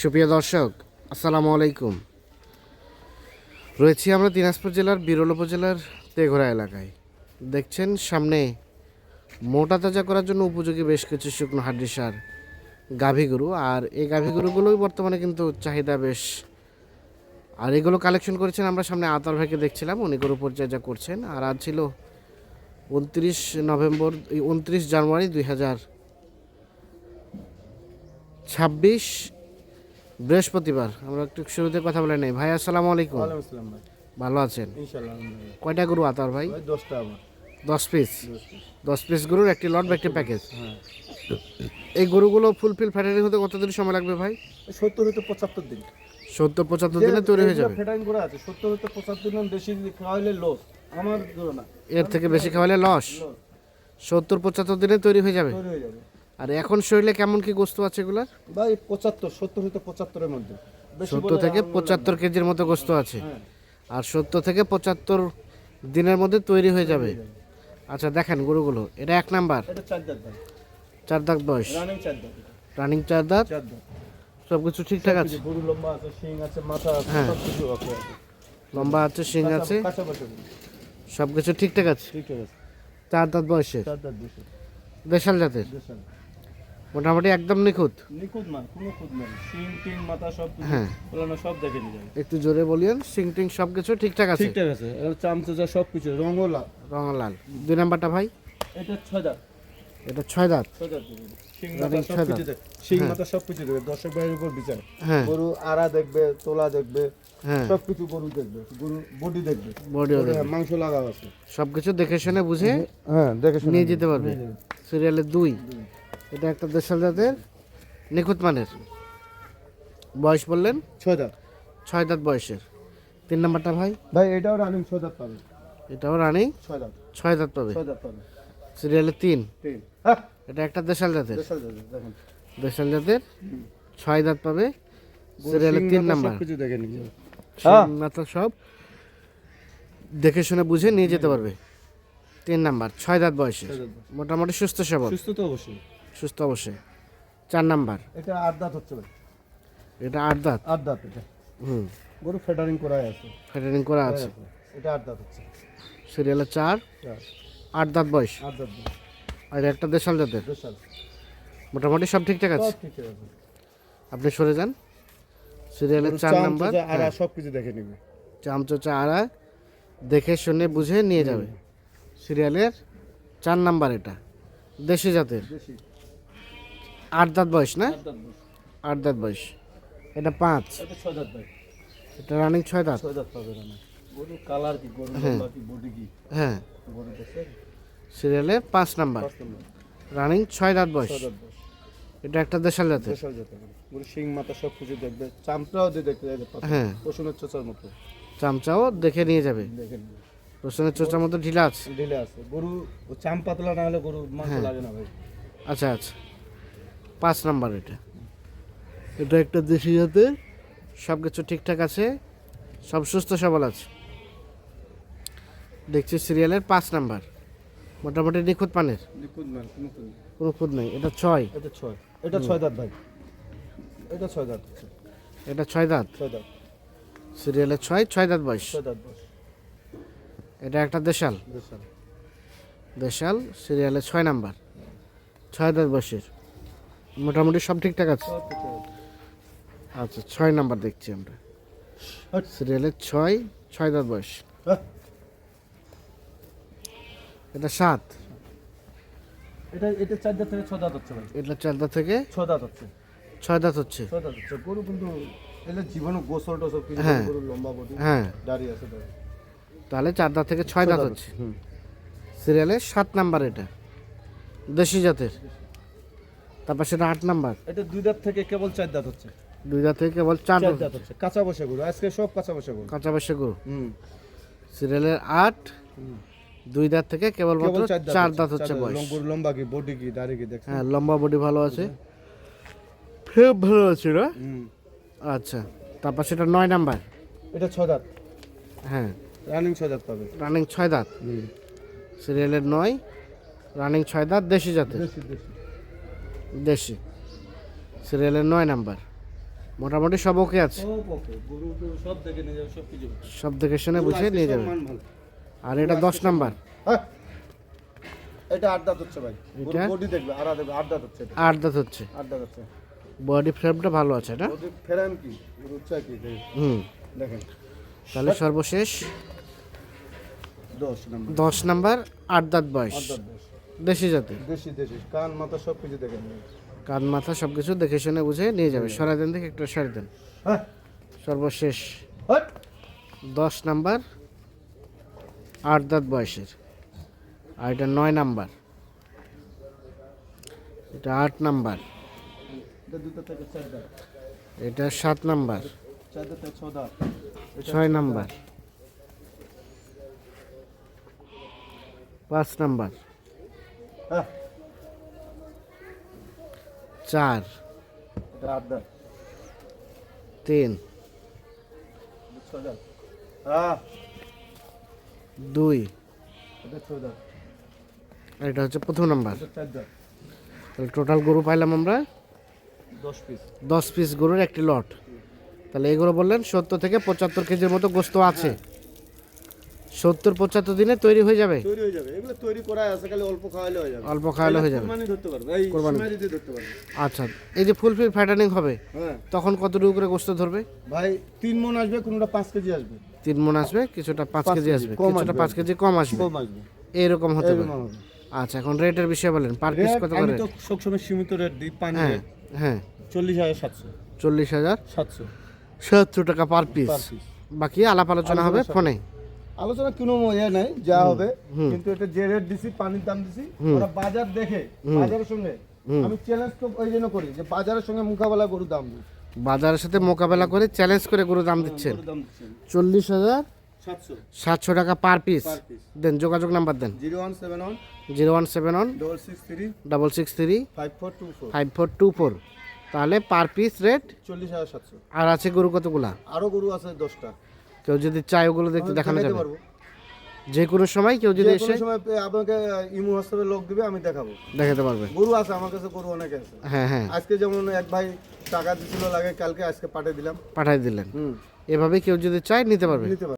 সুপ্রিয় দর্শক, আসসালামু আলাইকুম। রয়েছি আমরা দিনাজপুর জেলার, বিরল উপজেলার তেঘরা এলাকায়। দেখছেন, সামনে মোটা তাজা করার জন্য উপযোগী বেশ কিছু শুকনো হাড্ডি সার গাভী গরু। আর এই গাভী গরুগুলোই বর্তমানে কিন্তু চাহিদা বেশ। আর এগুলো কালেকশন করেছেন আমরা সামনে আতার ভাইকে দেখছিলাম, উনি গরু পরিচর্যা করছেন। আর আজ ছিল উনত্রিশ নভেম্বর উনত্রিশ জানুয়ারি দুই হাজার ছাব্বিশ বৃহস্পতিবার। আমরা একটু শুরুতে কথা বলে নেই। ভাই আসসালামু আলাইকুম। ভালো আছেন? কয়টা গরু আতার ভাই? দশটা দশ পিস দশ পিস গরুর একটি লট বা একটি প্যাকেজ হ্যাঁ। এই গরুগুলো ফুলফিল ফ্যাটারি হতে কতদিন সময় লাগবে ভাই? সত্তর হতে পঁচাত্তর দিন। সত্তর পঁচাত্তর দিনে তৈরি হয়ে যাবে। ফেটাইন করে আছে সত্তর হতে পঁচাত্তর দিন বেশি খাওয়াইলে লস আমার না। এর থেকে বেশি খাওয়ালে লস লস সত্তর পঁচাত্তর দিনে তৈরি হয়ে যাবে। তৈরি হয়ে যাবে। আর এখন শরীরে কেমন কি গোস্ত আছে এগুলার ভাই পঁচাত্তর সত্তর হতে পঁচাত্তরের মধ্যে। সত্তর থেকে পঁচাত্তর কেজির মতো গোস্ত আছে। হয়। হ্যাঁ আর সত্তর থেকে পঁচাত্তর দিনের মধ্যে তৈরি হয়ে যাবে। আচ্ছা দেখেন গরুগুলো। এটা এক নাম্বার। চার দাঁত বয়স। রানিং চার দাঁত। সব কিছু ঠিকঠাক আছে? গরু লম্বা আছে শিং আছে মাথা হ্যাঁ। আছে। লম্বা আছে শিং আছে। সব কিছু ঠিকঠাক আছে? আছে। চার দাঁত বয়সের? চার দাঁত বেশি দেশাল জাতের? দেশাল। মোটামুটি একদম নিখুঁত। নিখুঁত মান কোনো খুঁত নেই শিং টিং মাথা সব হ্যাঁ। ওগুলো সব দেখে নিয়ে যাবে। একটু জোরে বলিয়েন সিং টিং সব কিছু ঠিকঠাক আছে? ঠিকঠাক আছে। এর চামচা সব কিছু রঙও লাল। রঙ লাল। দুই নাম্বারটা ভাই? এটা ছয় দাঁত। এটা ছয় দাঁত। দাঁত দেবে। মাথা সব কিছু দর্শক ভাইয়ের উপর বিচার। হ্যাঁ। গরু আড়া দেখবে তোলা দেখবে হ্যাঁ। সব কিছু গরু দেখবে। গরু বডি দেখবে। ওরে মাংস লাগাও আছে। সব কিছু দেখে শুনে বুঝে হ্যাঁ দেখে নিয়ে যেতে পারবে। সিরিয়ালে দুই। এটা একটা দেশাল জাতের নিখুঁত মানের। বয়স বললেন? ছয় দাঁত। ছয় দাঁত বয়সের। তিন নাম্বারটা ভাই? ভাই এটাও রানিং ছয় দাঁত পাবে। এটাও রানিং ছয় দাঁত। ছয় দাঁত পাবে। ছয় দাঁত পাবে। সিরিয়ালে তিন? তিন। হ্যাঁ। এটা একটা দেশাল জাতের। দেশাল জাতের ছয় দাঁত পাবে। সিরিয়ালে তিন নাম্বার। কিছু দেখে মাথা সব দেখে শুনে বুঝে নিয়ে যেতে পারবে। তিন নাম্বার ছয় দাঁত বয়সে ছয় দাঁত বয়স। মোটামুটি সুস্থ সবল। সুস্থ তো অবশ্যই। সুস্থ অবশ্যই। চার নাম্বার। এটা আট দাঁত হচ্ছে ভাই। এটা আট দাঁত? আট দাঁত এটা। হুম। গরু ফেডারিং করাই আছে। ফেটারিং করা আছে। এটা আট দাঁত হচ্ছে। সিরিয়ালে চার? চার। আট দাঁত বয়স? আট দাঁত। আর একটা দেশাল জাতের? দেশাল। মোটামুটি সব ঠিকঠাক আছে? ঠিক আছে। আপনি সরে যান। সিরিয়ালে চার নাম্বার আড়া সব কিছু দেখে নিবে। চামচোচা আড়া দেখে শুনে বুঝে নিয়ে যাবে। সিরিয়ালের চার নাম্বার এটা। দেশি জাতের? বেশি আট দাঁত বয়স না? আট দাঁত বয়স। এটা পাঁচ। এটা রানিং ছয় দাঁত। কালার কি? হ্যাঁ। বডি কি? হ্যাঁ। সিরিয়ালে পাঁচ নাম্বার রানিং ছয় দাঁত বয়স। এটা একটা দেশাল জাতের। দেশাল জাত গরু। শিং মাথা সব কিছু দেখবে। চামড়াও দিয়ে দেখতে যাবে হ্যাঁ। পশুনের চোচার মতো। চামচাও দেখে নিয়ে যাবে। রসুনের চোচার মতো ঢিলা আছে। ঢিলে আছে। গরু চাম পাতলা না হলে গরু মাংস হ্যাঁ। লাগে না ভাই। আচ্ছা আচ্ছা। পাঁচ নাম্বার এটা। এটা একটা দেশি জাতের সব কিছু ঠিকঠাক আছে সব সুস্থ সবল আছে। দেখছি সিরিয়ালের পাঁচ নাম্বার। মোটামুটি নিখুঁত পানের কোনো খুঁত নেই। কোনো খুঁত নেই এটা ছয়। এটা ছয়। এটা ছয় দাঁত ভাই। এটা ছয় দাঁত। এটা ছয় দাঁত? ছয় দাঁত। সিরিয়ালের ছয় ছয় দাঁত বয়স। ছয় দাঁত বয়স। এটা একটা দেশাল। দেশাল। দেশাল সিরিয়ালে ছয় নাম্বার। ছয় দাঁত বয়সের। মোটামুটি সব ঠিকঠাক আছে। আচ্ছা ছয় নাম্বার দেখছি আমরা। হাট। সিরিয়ালে ছয় ছয় দাঁত বয়স। এটা সাত। এটা এটা চার দাঁত থেকে ছয় দাঁত হচ্ছে ভাই। এটা চার দাঁত থেকে ছয় দাঁত হচ্ছে। ছয় দাঁত হচ্ছে। ছয় দাঁত হচ্ছে। গরু কিন্তু এলে জীবনে গোসল টোসল কিছু হ্যাঁ। গরু লম্বা বডি হ্যাঁ। দাঁড়িয়ে আছে তাহলে চার দাঁত থেকে ছয় দাঁত হচ্ছে। হুম সিরিয়ালে সাত নাম্বার এটা। দেশি জাতের। তারপর সেটা আট নাম্বার। এটা দুই দাঁত থেকে কেবল চার দাঁত হচ্ছে। দুই দাঁত থেকে কেবল চার দাঁত হচ্ছে। কাঁচা বসে গরু আজকে সব কাঁচা বসে গরু। কাঁচা বসে গরু। হুম। সিরিয়ালের আট দুই দাঁত থেকে কেবল চার চার দাঁত হচ্ছে বয়স। লম্বা কি বডি কি দাড়ি কি দেখছেন? হ্যাঁ লম্বা বডি ভালো আছে। ফেব ভালো আছে না? হুম। আচ্ছা তারপর সেটা নয় নাম্বার। এটা ছয় দাঁত। হ্যাঁ। রানিং ছয় দাঁত পাবে। রানিং ছয় দাঁত। হুম। সিরিয়ালের নয় রানিং ছয় দাঁত দেশি জাতের। দেশি দেশি। দেশি। সিরিয়ালের নয় নাম্বার। মোটামুটি সব ওকে আছে। সব দেখে শুনে বুঝে নিয়ে যাবে। আর এটা দশ নাম্বার। এটা আট দাঁত হচ্ছে ভাই। এটা? বডি দেখবে দেখবে আট দাঁত হচ্ছে আট দাঁত হচ্ছে। আট দাঁত হচ্ছে। বডি ফ্রেমটা ভালো আছে না বডি ফেরান কি? উচ্চা কি? হুম। দেখেন। তাহলে সর্বশেষ দশ নম্বর। দশ নাম্বার আট দাঁত বয়স। আট দাঁত দশ জাতি। দেশি দেশি। কান মাথা সব কিছু দেখেন কান মাথা সব কিছু দেখে শুনে বুঝে নিয়ে যাবে। সরাই দেন দেখে একটু সরাই দেন। সর্বশেষ। দশ নাম্বার। আট দাঁত বয়সের। আর এটা নয় নাম্বার। এটা আট নাম্বার। এটা সাত নাম্বার। ছয় নাম্বার। পাঁচ নাম্বার। চার। তিন। দুই। এটা হচ্ছে প্রথম নাম্বার। তাহলে টোটাল গরু পাইলাম আমরা দশ পিস দশ পিস গরুর একটি লট তাহলে এগুলো বললেন সত্তর থেকে পঁচাত্তর কেজির মতো গোস্ত আছে। সত্তর পঁচাত্তর দিনে তৈরি হয়ে যাবে? তৈরি হয়ে যাবে। এগুলো তৈরি করা আছে খালি অল্প খাওয়ালে হয়ে যাবে। অল্প খাওয়ালে হয়ে যাবে। কোরবানি ধরতে পারবে। এই কোরবানি। যদি ধরতে পারবে। আচ্ছা এই যে ফুলফিল ফ্যাটানিং হবে হ্যাঁ। তখন কতটুকু করে গোস্ত ধরবে? ভাই তিন মন আসবে কোনটা পাঁচ কেজি আসবে। তিন মন আসবে কিছুটা পাঁচ কেজি আসবে। কিছুটা পাঁচ কেজি কম আসবে। কম আসবে। এইরকম হতে পারে। আচ্ছা এখন রেটের বিষয়ে বলেন পার পিস কত আমি করে তো সবসময় সীমিত রেট দিই পানি হ্যাঁ হ্যাঁ। চল্লিশ হাজার সাতশো। চল্লিশ হাজার সাতশো। সত্তর টাকা পার পিস। বাকি আলাপ আলোচনা হবে ফোনে। আলোচনা কোনো ইয়ে নাই যা হবে। কিন্তু এটা যে রেট দিছি পানির দাম দিছি ওরা বাজার দেখে বাজারের সঙ্গে। আমি চ্যালেঞ্জ তো ওই জন্য করি যে বাজারের সঙ্গে মোকাবেলা গরু দাম বাজারের সাথে মোকাবেলা করে চ্যালেঞ্জ করে গরু দাম দিচ্ছেন। গরু দাম দিচ্ছেন। চল্লিশ হাজার সাতশো। সাতশো টাকা পার পিস দেন যোগাযোগ নাম্বার দেন। Zero one seven one zero one seven one double six three double six three five four two four. Five four two four. তাহলে পার পিস রেট চল্লিশ হাজার সাতশো। আর আছে গরু কতগুলা? আরও গরু আছে দশটা। কেউ যদি চায় ওগুলো দেখতে দেখানো যাবে। পারব। যে কোনো সময় কেউ যদি এসে সময় আপনাকে ইমু হোয়াটসঅ্যাপে লোক দিবে আমি দেখাবো। দেখাতে পারবে। গরু আছে আমার কাছে গরু অনেক আছে। হ্যাঁ হ্যাঁ। আজকে যেমন এক ভাই টাকা দিছিল লাগে কালকে আজকে পাঠিয়ে দিলাম। পাঠিয়ে দিলেন। হুম। এভাবে কেউ যদি চায় নিতে পারবে। নিতে পারবে।